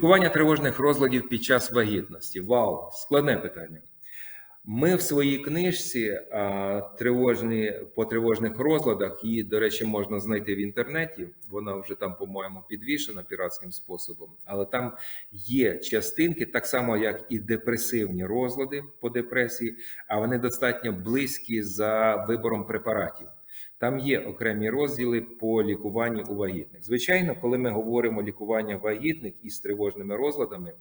Лікування тривожних розладів під час вагітності. Вау, складне питання. Ми в своїй книжці тривожні по тривожних розладах, її, до речі, можна знайти в інтернеті. Вона вже там, по-моєму, підвішена піратським способом. Але там є частинки, так само як і депресивні розлади по депресії, а вони достатньо близькі за вибором препаратів. Там є окремі розділи по лікуванню у вагітних. Звичайно, коли ми говоримо лікування вагітних із тривожними розладами,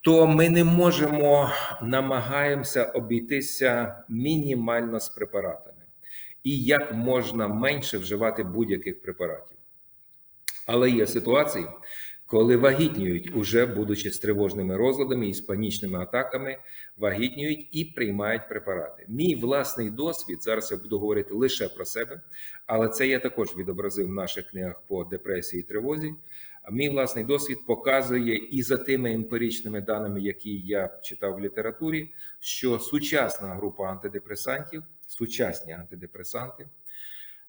то ми не можемо намагаємося обійтися мінімально з препаратами і як можна менше вживати будь-яких препаратів. Але є ситуації, коли вагітнюють, уже будучи з тривожними розладами і з панічними атаками, вагітнюють і приймають препарати. Мій власний досвід зараз я буду говорити лише про себе, але це я також відобразив в наших книгах по депресії і тривозі. Мій власний досвід показує і за тими емпіричними даними, які я читав в літературі, що сучасна група антидепресантів, сучасні антидепресанти,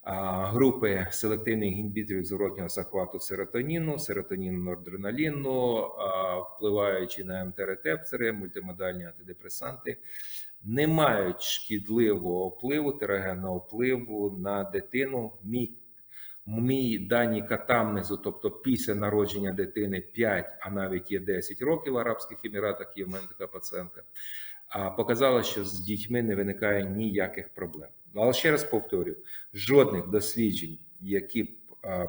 групи селективних інгібіторів зворотнього захвату серотоніну, серотоніну норадреналіну, впливаючи на МТ-рецептори, мультимодальні антидепресанти, не мають шкідливого впливу, терогенного впливу на дитину. Мій Мій дані катамнезу, тобто після народження дитини 5, а навіть є 10 років в Арабських Еміратах, є в мене така пацієнтка, показала, що з дітьми не виникає ніяких проблем. Але ще раз повторюю: жодних досліджень, які б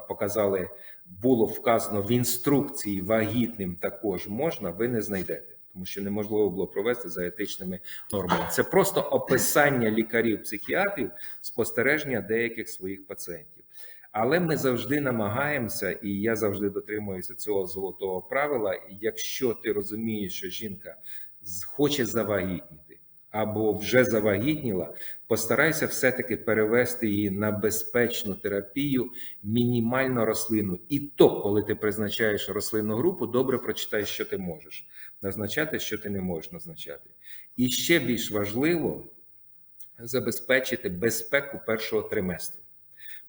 показали, було вказано в інструкції вагітним також можна, ви не знайдете. Тому що неможливо було провести за етичними нормами. Це просто описання лікарів-психіатрів спостереження деяких своїх пацієнтів. Але ми завжди намагаємося, і я завжди дотримуюся цього золотого правила. Якщо ти розумієш, що жінка хоче завагітніти або вже завагітніла, постарайся все-таки перевести її на безпечну терапію, мінімально рослину. І то, коли ти призначаєш рослинну групу, добре прочитай, що ти можеш назначати, що ти не можеш назначати. І ще більш важливо забезпечити безпеку першого триместру.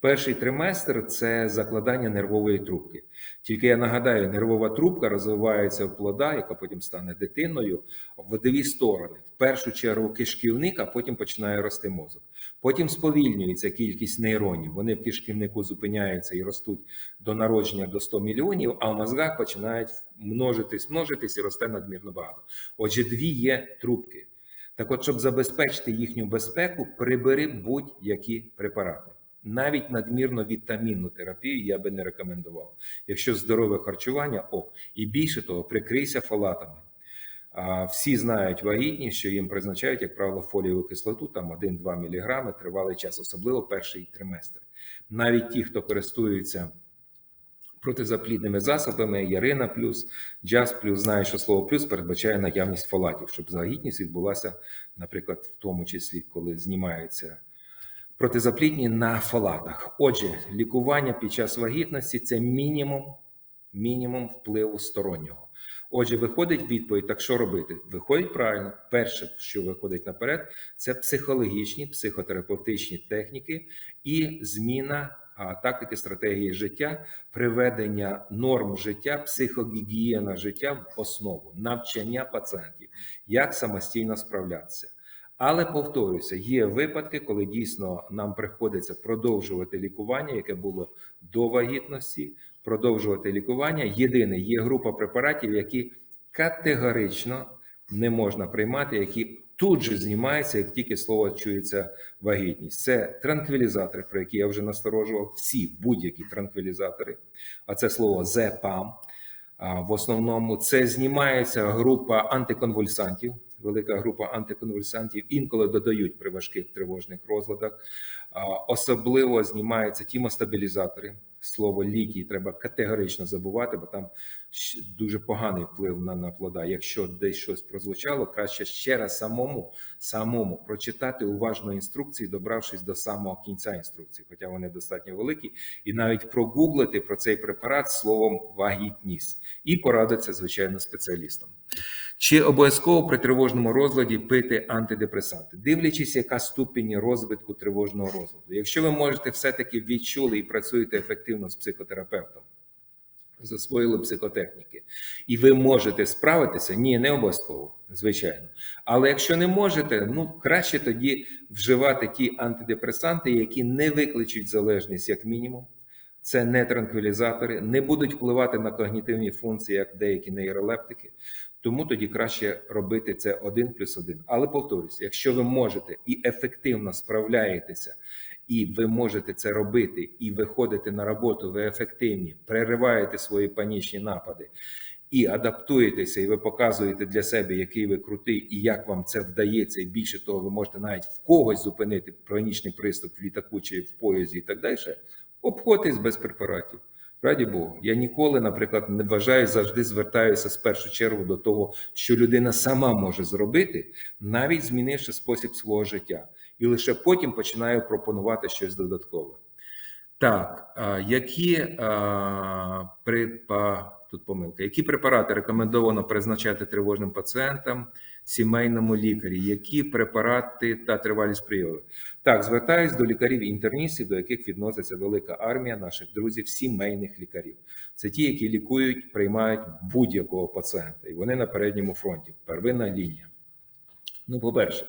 Перший триместр це закладання нервової трубки. Тільки я нагадаю, нервова трубка розвивається в плода, яка потім стане дитиною, в дві сторони. В першу чергу кишківник, а потім починає рости мозок. Потім сповільнюється кількість нейронів. Вони в кишківнику зупиняються і ростуть до народження до 100 мільйонів, а в мозгах починають множитись, множитись і росте надмірно багато. Отже, дві є трубки. Так, от, щоб забезпечити їхню безпеку, прибери будь-які препарати навіть надмірно вітамінну терапію я би не рекомендував. Якщо здорове харчування, ок. І більше того, прикрийся фолатами. Всі знають вагітні, що їм призначають, як правило, фолієву кислоту, там 1-2 мг тривалий час, особливо перший триместр. Навіть ті, хто користується протизаплідними засобами, Ярина плюс, Джаз плюс, знає, що слово плюс передбачає наявність фолатів, щоб вагітність відбулася, наприклад, в тому числі, коли знімається протизаплідні на фолатах. Отже, лікування під час вагітності це мінімум мінімум впливу стороннього. Отже, виходить відповідь: так що робити? Виходить правильно. Перше, що виходить наперед, це психологічні, психотерапевтичні техніки і зміна тактики стратегії життя, приведення норм життя, психогігієна життя в основу, навчання пацієнтів, як самостійно справлятися. Але повторюся, є випадки, коли дійсно нам приходиться продовжувати лікування, яке було до вагітності, продовжувати лікування. Єдине, є група препаратів, які категорично не можна приймати, які тут же знімаються, як тільки слово чується вагітність. Це транквілізатори, про які я вже насторожував, всі будь-які транквілізатори, а це слово ЗЕПАМ. В основному це знімається група антиконвульсантів велика група антиконвульсантів інколи додають при важких тривожних розладах. Особливо знімаються тімостабілізатори. Слово ліки треба категорично забувати, бо там дуже поганий вплив на на плода. Якщо десь щось прозвучало, краще ще раз самому самому прочитати уважно інструкції, добравшись до самого кінця інструкції, хоча вони достатньо великі, і навіть прогуглити про цей препарат словом вагітність і порадитися, звичайно, спеціалістам. Чи обов'язково при тривожному розладі пити антидепресанти, дивлячись, яка ступінь розвитку тривожного розладу. Якщо ви можете все-таки відчули і працюєте ефективно з психотерапевтом, засвоїли психотехніки, і ви можете справитися, ні, не обов'язково, звичайно. Але якщо не можете, ну краще тоді вживати ті антидепресанти, які не викличуть залежність, як мінімум. Це не транквілізатори, не будуть впливати на когнітивні функції, як деякі нейролептики. Тому тоді краще робити це один плюс один. Але повторюсь, якщо ви можете і ефективно справляєтеся, і ви можете це робити, і виходите на роботу, ви ефективні, перериваєте свої панічні напади і адаптуєтеся, і ви показуєте для себе, який ви крутий, і як вам це вдається. І більше того, ви можете навіть в когось зупинити панічний приступ в літаку чи в поїзді, і так далі. Обходьтесь без препаратів. Раді Богу, я ніколи, наприклад, не вважаю, завжди звертаюся з першу чергу до того, що людина сама може зробити, навіть змінивши спосіб свого життя, і лише потім починаю пропонувати щось додаткове. Так, які а, припа... тут помилка, які препарати рекомендовано призначати тривожним пацієнтам, сімейному лікарі? Які препарати та тривалість прийому? Так, звертаюсь до лікарів-інтерністів, до яких відноситься велика армія наших друзів, сімейних лікарів. Це ті, які лікують, приймають будь-якого пацієнта, і вони на передньому фронті. Первинна лінія. Ну, по-перше,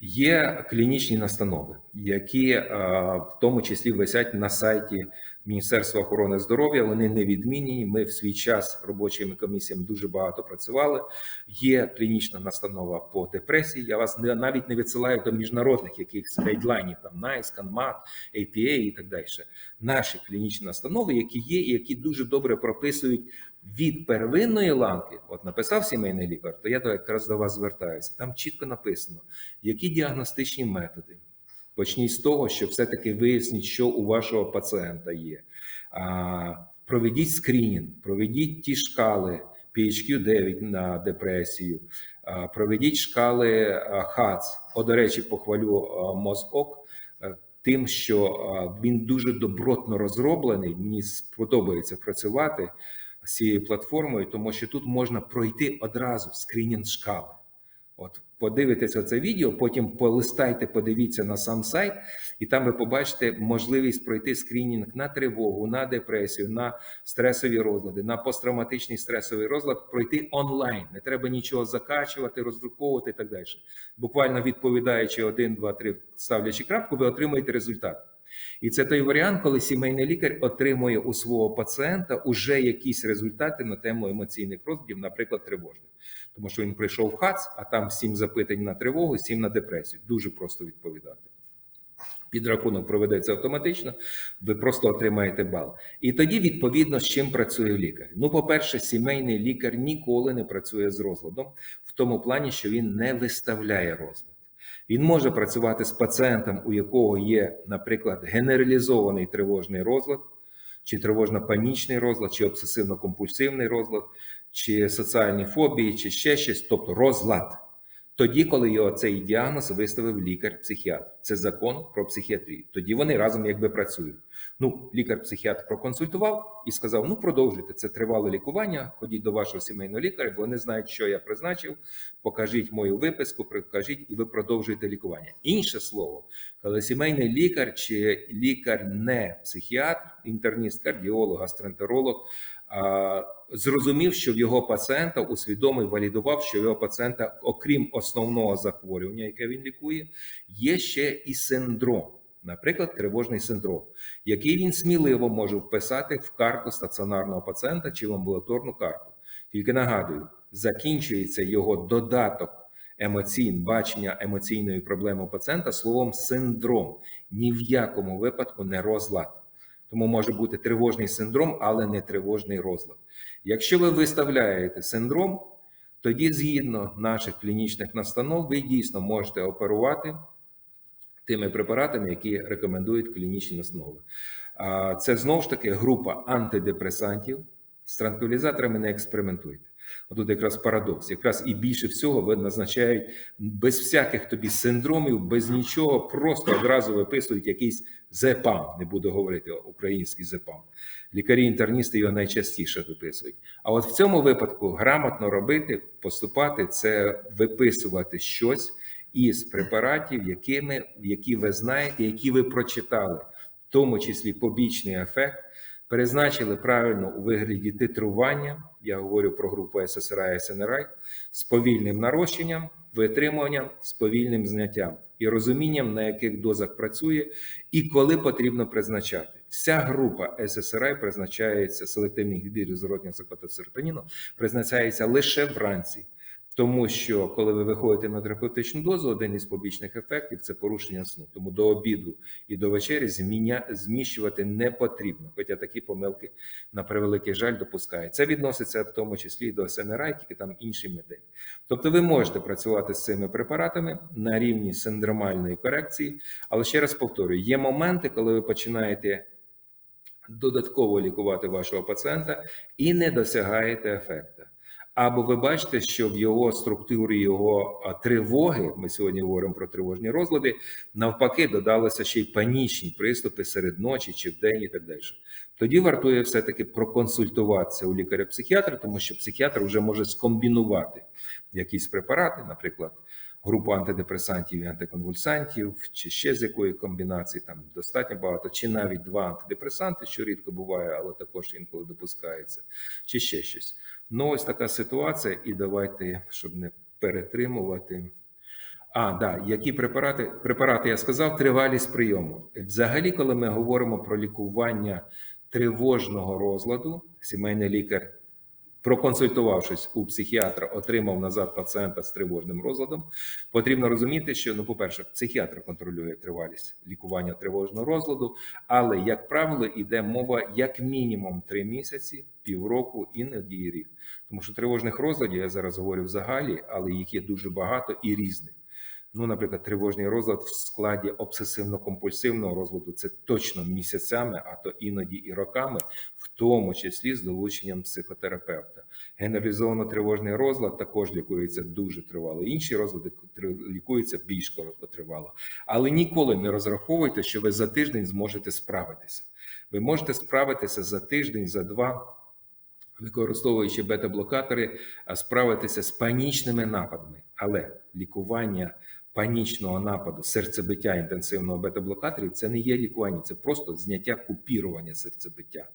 є клінічні настанови, які в тому числі висять на сайті Міністерства охорони здоров'я. Вони не відмінені. Ми в свій час робочими комісіями дуже багато працювали. Є клінічна настанова по депресії. Я вас не, навіть не відсилаю до міжнародних якихось гайдлайнів, там NICE, CANMAT, APA і так далі. Наші клінічні настанови, які є, і які дуже добре прописують від первинної ланки, от написав сімейний лікар, то я якраз до вас звертаюся. Там чітко написано, які діагностичні методи. Почніть з того, що все-таки виясніть, що у вашого пацієнта є. А, Проведіть скринінг, проведіть ті шкали PHQ-9 на депресію, а, проведіть шкали ХАЦ. О, до речі, похвалю мозок тим, що він дуже добротно розроблений. Мені сподобається працювати з цією платформою, тому що тут можна пройти одразу скринінг шкали. От подивитеся це відео, потім полистайте, подивіться на сам сайт, і там ви побачите можливість пройти скринінг на тривогу, на депресію, на стресові розлади, на посттравматичний стресовий розлад, пройти онлайн. Не треба нічого закачувати, роздруковувати і так далі. Буквально відповідаючи один, два, три, ставлячи крапку, ви отримаєте результат. І це той варіант, коли сімейний лікар отримує у свого пацієнта уже якісь результати на тему емоційних розладів, наприклад, тривожних. Тому що він прийшов в ХАЦ, а там сім запитань на тривогу, сім на депресію. Дуже просто відповідати. Підрахунок проведеться автоматично, ви просто отримаєте бал. І тоді, відповідно, з чим працює лікар. Ну, по-перше, сімейний лікар ніколи не працює з розладом, в тому плані, що він не виставляє розлад. Він може працювати з пацієнтом, у якого є, наприклад, генералізований тривожний розлад, чи тривожно-панічний розлад, чи обсесивно-компульсивний розлад, чи соціальні фобії, чи ще щось, тобто розлад. Тоді, коли його цей діагноз виставив лікар-психіатр, це закон про психіатрію. Тоді вони разом якби працюють. Ну, лікар-психіатр проконсультував і сказав: ну продовжуйте це тривале лікування. Ходіть до вашого сімейного лікаря, вони знають, що я призначив. Покажіть мою виписку, покажіть, і ви продовжуєте лікування. Інше слово, коли сімейний лікар чи лікар не психіатр, інтерніст, кардіолог, гастроентеролог, зрозумів, що в його пацієнта усвідомив, валідував, що в його пацієнта, окрім основного захворювання, яке він лікує, є ще і синдром. Наприклад, тривожний синдром, який він сміливо може вписати в карту стаціонарного пацієнта чи в амбулаторну карту. Тільки нагадую, закінчується його додаток емоцій, бачення емоційної проблеми пацієнта словом синдром. Ні в якому випадку не розлад. Тому може бути тривожний синдром, але не тривожний розлад. Якщо ви виставляєте синдром, тоді згідно наших клінічних настанов, ви дійсно можете оперувати тими препаратами, які рекомендують клінічні настанови. Це знову ж таки група антидепресантів. З транквілізаторами не експериментуйте. Отут якраз парадокс. Якраз і більше всього ви назначають без всяких тобі синдромів, без нічого, просто одразу виписують якийсь зепам. Не буду говорити український зепам. Лікарі-інтерністи його найчастіше виписують. А от в цьому випадку грамотно робити, поступати це виписувати щось із препаратів, якими, які ви знаєте, які ви прочитали, в тому числі побічний ефект Призначили правильно у вигляді титрування. Я говорю про групу ССРА і СНРА з повільним нарощенням, витримуванням, з повільним зняттям і розумінням, на яких дозах працює і коли потрібно призначати. Вся група ССРА призначається селективних гібридів зворотнього циклотоцеротоніну, призначається лише вранці. Тому що коли ви виходите на терапевтичну дозу, один із побічних ефектів це порушення сну. Тому до обіду і до вечері зміня, зміщувати не потрібно. Хоча такі помилки на превеликий жаль допускають. Це відноситься в тому числі і до СНРА, тільки там інші мети. Тобто, ви можете працювати з цими препаратами на рівні синдромальної корекції, але ще раз повторюю: є моменти, коли ви починаєте. Додатково лікувати вашого пацієнта і не досягаєте ефекту. Або ви бачите, що в його структурі його тривоги, ми сьогодні говоримо про тривожні розлади, навпаки, додалися ще й панічні приступи серед ночі чи вдень і так далі. Тоді вартує все-таки проконсультуватися у лікаря-психіатра, тому що психіатр вже може скомбінувати якісь препарати, наприклад, групу антидепресантів і антиконвульсантів, чи ще з якої комбінації там достатньо багато, чи навіть два антидепресанти, що рідко буває, але також інколи допускається, чи ще щось. Ну, ось така ситуація, і давайте, щоб не перетримувати. А, да, які препарати? Препарати я сказав, тривалість прийому. Взагалі, коли ми говоримо про лікування тривожного розладу, сімейний лікар проконсультувавшись у психіатра, отримав назад пацієнта з тривожним розладом. Потрібно розуміти, що ну, по-перше, психіатр контролює тривалість лікування тривожного розладу, але як правило, йде мова як мінімум три місяці, півроку, іноді і рік. Тому що тривожних розладів я зараз говорю в загалі, але їх є дуже багато і різних. Ну, наприклад, тривожний розлад в складі обсесивно-компульсивного розладу це точно місяцями, а то іноді і роками, в тому числі з долученням психотерапевта. Генералізовано тривожний розлад також лікується дуже тривало. Інші розлади лікуються більш короткотривало. Але ніколи не розраховуйте, що ви за тиждень зможете справитися. Ви можете справитися за тиждень, за два. Використовуючи бета-блокатори, справитися з панічними нападами, але лікування панічного нападу серцебиття інтенсивного бета-блокаторів це не є лікування, це просто зняття купірування серцебиття.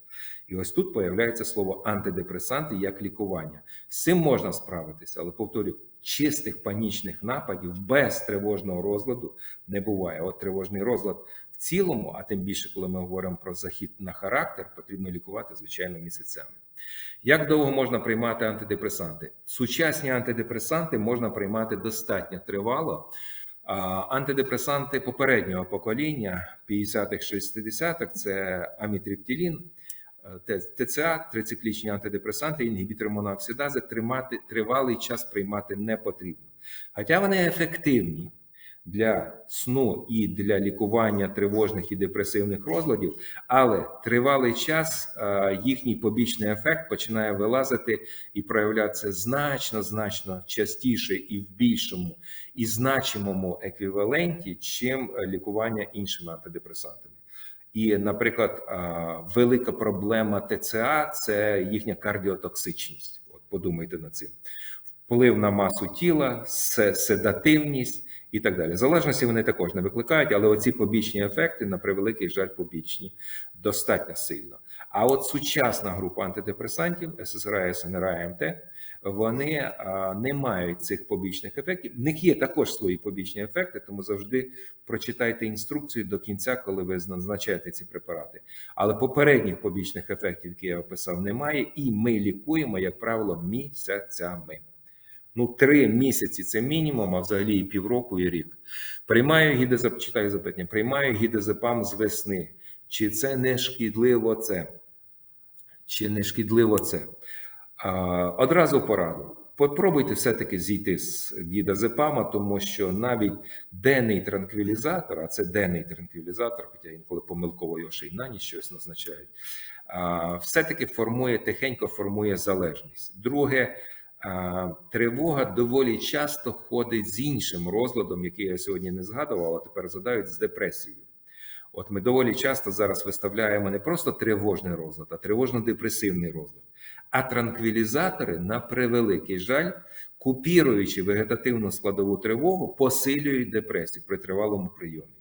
І ось тут появляється слово антидепресанти як лікування. З цим можна справитися, але повторюю, чистих панічних нападів без тривожного розладу не буває. От тривожний розлад в цілому, а тим більше, коли ми говоримо про захід на характер, потрібно лікувати звичайно місяцями. Як довго можна приймати антидепресанти? Сучасні антидепресанти можна приймати достатньо тривало. Антидепресанти попереднього покоління 50-х, 60-х це амітриптилін, ТЦА, трициклічні антидепресанти, інгібітори монооксидази тримати тривалий час приймати не потрібно. Хоча вони ефективні для сну і для лікування тривожних і депресивних розладів, але тривалий час їхній побічний ефект починає вилазити і проявлятися значно значно частіше і в більшому і значимому еквіваленті, чим лікування іншими антидепресантами. І, наприклад, велика проблема ТЦА це їхня кардіотоксичність. От подумайте над цим. Вплив на масу тіла, седативність і так далі. Залежності вони також не викликають, але оці побічні ефекти, на превеликий жаль, побічні достатньо сильно. А от сучасна група антидепресантів ССРА, СНРА, МТ, вони не мають цих побічних ефектів. В них є також свої побічні ефекти, тому завжди прочитайте інструкцію до кінця, коли ви назначаєте ці препарати. Але попередніх побічних ефектів, які я описав, немає, і ми лікуємо, як правило, місяцями. Ну, три місяці це мінімум, а взагалі і півроку, і рік. Приймаю гідезап... читаю запитання, приймаю гідезепам з весни. Чи це не шкідливо це? Чи не шкідливо це? А, Одразу пораду. Попробуйте все-таки зійти з гідазепама, тому що навіть денний транквілізатор, а це денний транквілізатор, хоча інколи помилково його ще й на ніч щось назначають, все-таки формує тихенько формує залежність. Друге, Тривога доволі часто ходить з іншим розладом, який я сьогодні не згадував, а тепер задають з депресією. От ми доволі часто зараз виставляємо не просто тривожний розлад, а тривожно-депресивний розлад. А транквілізатори, на превеликий жаль, купіруючи вегетативну складову тривогу, посилюють депресію при тривалому прийомі.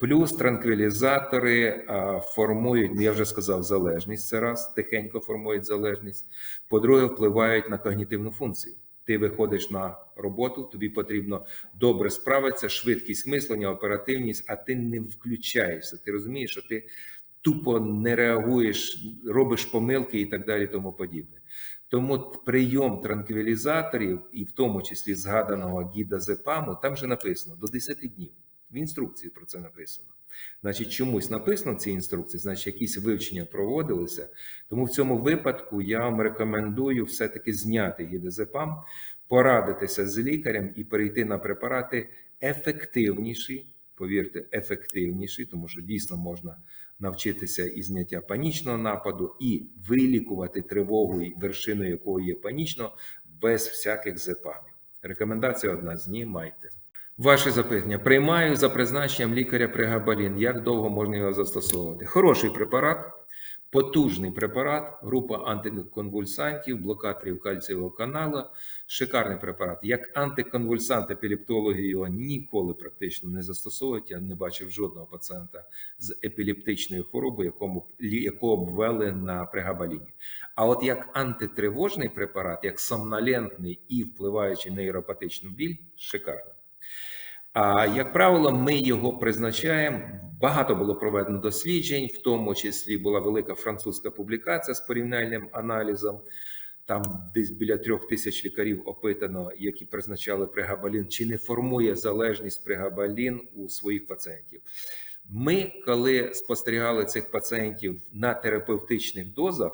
Плюс транквілізатори а, формують, ну я вже сказав, залежність. Це раз тихенько формують залежність. По-друге, впливають на когнітивну функцію. Ти виходиш на роботу, тобі потрібно добре справитися, швидкість мислення, оперативність, а ти не включаєшся. Ти розумієш, що ти тупо не реагуєш, робиш помилки і так далі, тому подібне. Тому прийом транквілізаторів, і в тому числі згаданого гіда Зепаму, там же написано до 10 днів. В інструкції про це написано. Значить, чомусь написано в цій інструкції, значить, якісь вивчення проводилися. Тому в цьому випадку я вам рекомендую все-таки зняти гідезепам, порадитися з лікарем і перейти на препарати ефективніші. Повірте, ефективніші, тому що дійсно можна навчитися і зняття панічного нападу, і вилікувати тривогу, вершиною якої є панічно, без всяких зепамів. Рекомендація одна: знімайте. Ваше запитання. Приймаю за призначенням лікаря пригабалін. Як довго можна його застосовувати? Хороший препарат, потужний препарат, група антиконвульсантів, блокаторів кальцієвого каналу. Шикарний препарат. Як антиконвульсант, епілептологи його ніколи практично не застосовують. Я не бачив жодного пацієнта з епілептичною хворобою, якому якого б ввели на пригабаліні. А от як антитривожний препарат, як сомнолентний і впливаючий на нейропатичну біль, шикарно. А як правило, ми його призначаємо. Багато було проведено досліджень, в тому числі була велика французька публікація з порівняльним аналізом. Там десь біля трьох тисяч лікарів опитано, які призначали пригабалін, чи не формує залежність пригабалін у своїх пацієнтів. Ми, коли спостерігали цих пацієнтів на терапевтичних дозах,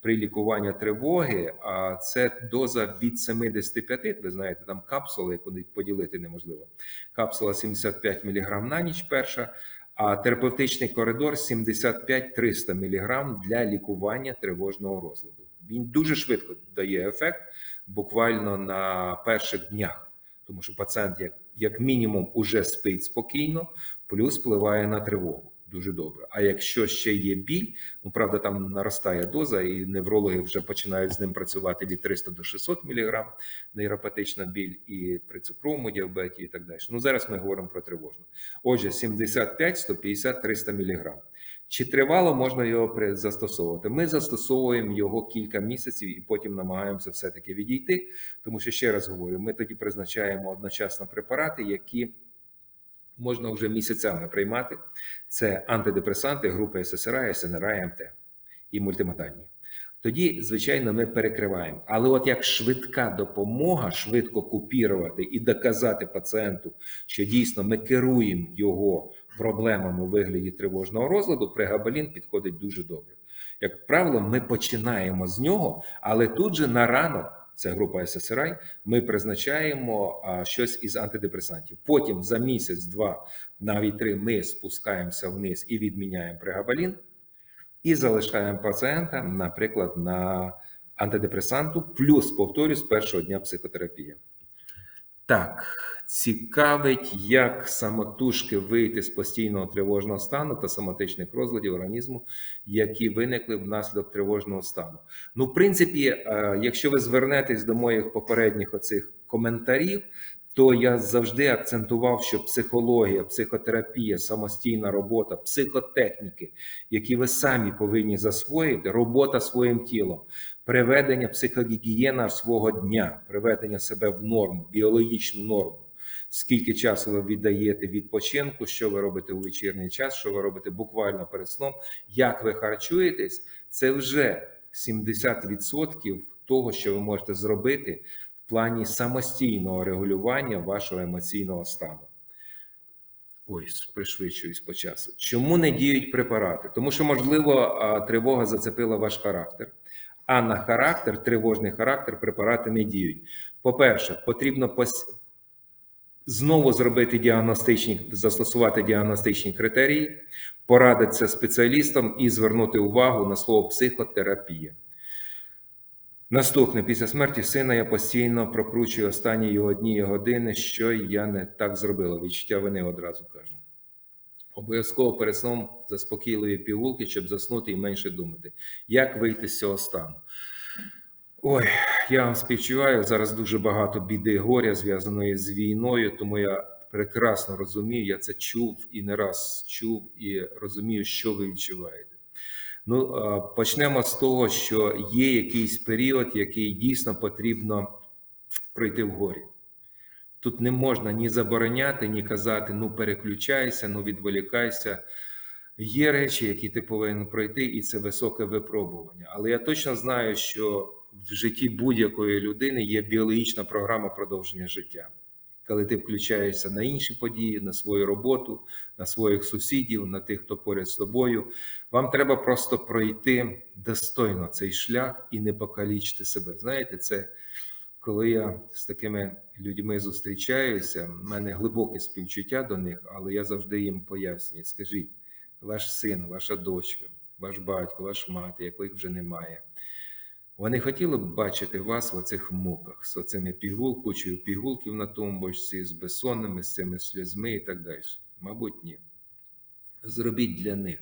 при лікуванні тривоги, а це доза від 75, Ви знаєте, там капсула, яку поділити неможливо. Капсула 75 мг на ніч перша. А терапевтичний коридор 75-300 мг для лікування тривожного розладу. Він дуже швидко дає ефект, буквально на перших днях, тому що пацієнт, як як мінімум, уже спить спокійно, плюс впливає на тривогу дуже добре. А якщо ще є біль, ну правда, там наростає доза, і неврологи вже починають з ним працювати від 300 до 600 мг нейропатична біль і при цукровому діабеті, і так далі. Ну зараз ми говоримо про тривожну. Отже, 75, 150, 300 мг. Чи тривало можна його застосовувати? Ми застосовуємо його кілька місяців і потім намагаємося все-таки відійти. Тому що ще раз говорю: ми тоді призначаємо одночасно препарати, які можна вже місяцями приймати. Це антидепресанти групи ССРА, СНРА, МТ і мультимодальні. Тоді, звичайно, ми перекриваємо. Але от як швидка допомога, швидко купірувати і доказати пацієнту, що дійсно ми керуємо його проблемами у вигляді тривожного розладу, прегабалін підходить дуже добре. Як правило, ми починаємо з нього, але тут же на ранок це група SSRI, Ми призначаємо щось із антидепресантів. Потім за місяць, два, навіть три, ми спускаємося вниз і відміняємо пригабалін, і залишаємо пацієнта, наприклад, на антидепресанту, плюс повторюю, з першого дня психотерапії. Так, цікавить, як самотужки вийти з постійного тривожного стану та соматичних розладів організму, які виникли внаслідок тривожного стану. Ну, в принципі, е, якщо ви звернетесь до моїх попередніх оцих коментарів, то я завжди акцентував, що психологія, психотерапія, самостійна робота, психотехніки, які ви самі повинні засвоїти, робота своїм тілом, приведення психогігієна свого дня, приведення себе в норму, біологічну норму. Скільки часу ви віддаєте відпочинку, що ви робите у вечірній час, що ви робите буквально перед сном, як ви харчуєтесь, це вже 70% того, що ви можете зробити в плані самостійного регулювання вашого емоційного стану. Ой, пришвидшуюсь по часу. Чому не діють препарати? Тому що, можливо, тривога зацепила ваш характер, а на характер, тривожний характер, препарати не діють. По-перше, потрібно знову зробити діагностичні, застосувати діагностичні критерії, порадитися спеціалістам і звернути увагу на слово психотерапія. Наступне після смерті сина я постійно прокручую останні його дні і години, що я не так зробила. Відчуття вини одразу кажу. Обов'язково перед сном заспокійливі пігулки, щоб заснути і менше думати. Як вийти з цього стану? Ой, я вам співчуваю. Зараз дуже багато біди горя зв'язаної з війною, тому я прекрасно розумію, я це чув і не раз чув, і розумію, що ви відчуваєте. Ну, почнемо з того, що є якийсь період, який дійсно потрібно пройти в горі. Тут не можна ні забороняти, ні казати ну переключайся, ну відволікайся. Є речі, які ти повинен пройти, і це високе випробування. Але я точно знаю, що в житті будь-якої людини є біологічна програма продовження життя. Коли ти включаєшся на інші події, на свою роботу, на своїх сусідів, на тих, хто поряд з тобою, вам треба просто пройти достойно цей шлях і не покалічити себе. Знаєте, це коли я з такими людьми зустрічаюся, в мене глибоке співчуття до них, але я завжди їм пояснюю: скажіть, ваш син, ваша дочка, ваш батько, ваш мати, яких вже немає. Вони хотіли б бачити вас в оцих муках з оцими пігул, кучею пігулків на тумбочці, з безсонними, з цими слізьми і так далі. Мабуть, ні. Зробіть для них.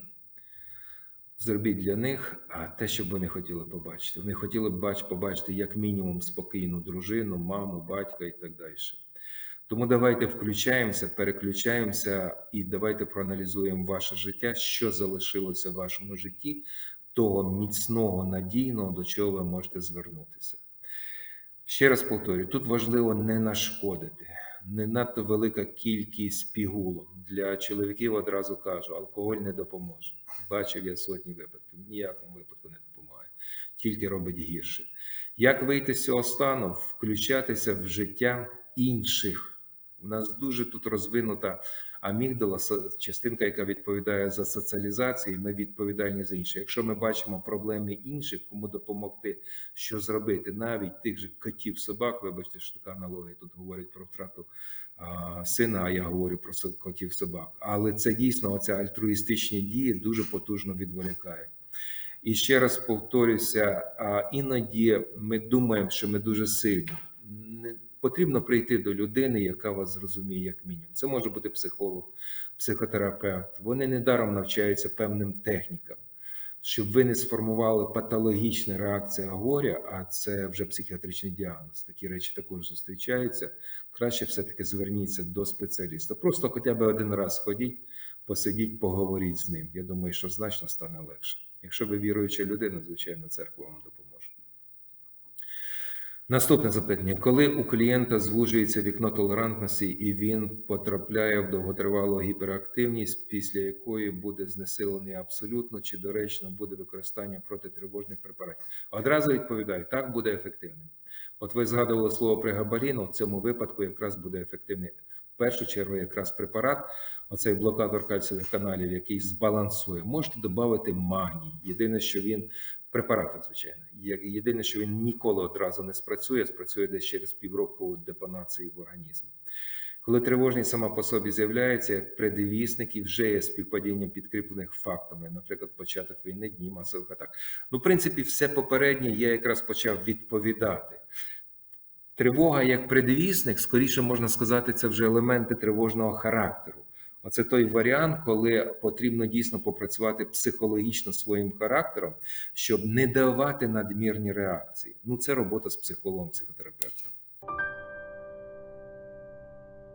Зробіть для них те, що вони хотіли побачити. Вони хотіли б бач, побачити як мінімум спокійну дружину, маму, батька і так далі. Тому давайте включаємося, переключаємося і давайте проаналізуємо ваше життя, що залишилося в вашому житті, того міцного, надійного, до чого ви можете звернутися. Ще раз повторюю: тут важливо не нашкодити, не надто велика кількість пігулок. Для чоловіків одразу кажу, алкоголь не допоможе. Бачив я сотні випадків, ніякому випадку не допомагає, тільки робить гірше. Як вийти з цього стану? Включатися в життя інших. У нас дуже тут розвинута амігдала, частинка, яка відповідає за соціалізацію, ми відповідальні за інше. Якщо ми бачимо проблеми інших, кому допомогти, що зробити, навіть тих же котів, собак, вибачте, що така аналогія тут говорять про втрату а, сина, а я говорю про котів собак. Але це дійсно оця альтруїстичні дії дуже потужно відволікають. І ще раз повторюся: а іноді ми думаємо, що ми дуже сильні. Потрібно прийти до людини, яка вас зрозуміє, як мінімум. Це може бути психолог, психотерапевт. Вони недаром навчаються певним технікам, щоб ви не сформували патологічна реакція горя, а це вже психіатричний діагноз. Такі речі також зустрічаються. Краще все-таки зверніться до спеціаліста. Просто хоча б один раз ходіть, посидіть, поговоріть з ним. Я думаю, що значно стане легше. Якщо ви віруюча людина, звичайно, церква вам допоможе. Наступне запитання: коли у клієнта звужується вікно толерантності і він потрапляє в довготривалу гіперактивність, після якої буде знесилений абсолютно чи доречно буде використання протитривожних препаратів? Одразу відповідаю, так буде ефективним. От ви згадували слово пригабаріну, в цьому випадку якраз буде ефективний. В першу чергу, якраз препарат, оцей блокатор кальцієвих каналів, який збалансує, можете додати магній. Єдине, що він препаратах, звичайно. Єдине, що він ніколи одразу не спрацює, спрацює десь через півроку депонації в організмі. Коли тривожність сама по собі з'являється, як предвісник вже є співпадіння підкріплених фактами, наприклад, початок війни, дні масових атак. Ну, в принципі, все попереднє я якраз почав відповідати. Тривога як предвісник, скоріше можна сказати, це вже елементи тривожного характеру. Оце той варіант, коли потрібно дійсно попрацювати психологічно своїм характером, щоб не давати надмірні реакції. Ну, це робота з психологом, психотерапевтом.